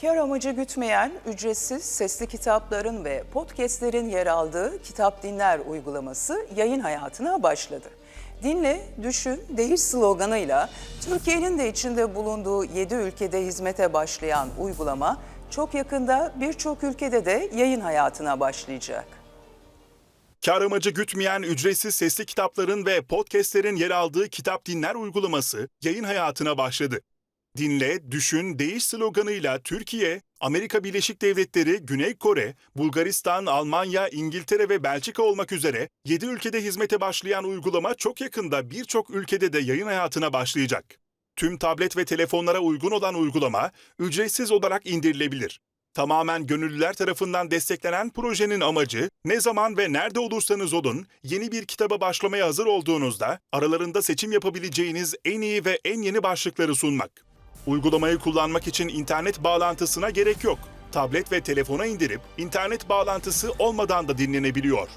Kar amacı gütmeyen ücretsiz sesli kitapların ve podcastlerin yer aldığı Kitap Dinler uygulaması yayın hayatına başladı. Dinle, düşün, değiş sloganıyla Türkiye'nin de içinde bulunduğu 7 ülkede hizmete başlayan uygulama çok yakında birçok ülkede de yayın hayatına başlayacak. Kar amacı gütmeyen ücretsiz sesli kitapların ve podcastlerin yer aldığı Kitap Dinler uygulaması yayın hayatına başladı. Dinle, düşün, değiş sloganıyla Türkiye, Amerika Birleşik Devletleri, Güney Kore, Bulgaristan, Almanya, İngiltere ve Belçika olmak üzere 7 ülkede hizmete başlayan uygulama çok yakında birçok ülkede de yayın hayatına başlayacak. Tüm tablet ve telefonlara uygun olan uygulama ücretsiz olarak indirilebilir. Tamamen gönüllüler tarafından desteklenen projenin amacı ne zaman ve nerede olursanız olun yeni bir kitaba başlamaya hazır olduğunuzda aralarında seçim yapabileceğiniz en iyi ve en yeni başlıkları sunmak. Uygulamayı kullanmak için internet bağlantısına gerek yok. Tablet ve telefona indirip internet bağlantısı olmadan da dinlenebiliyor.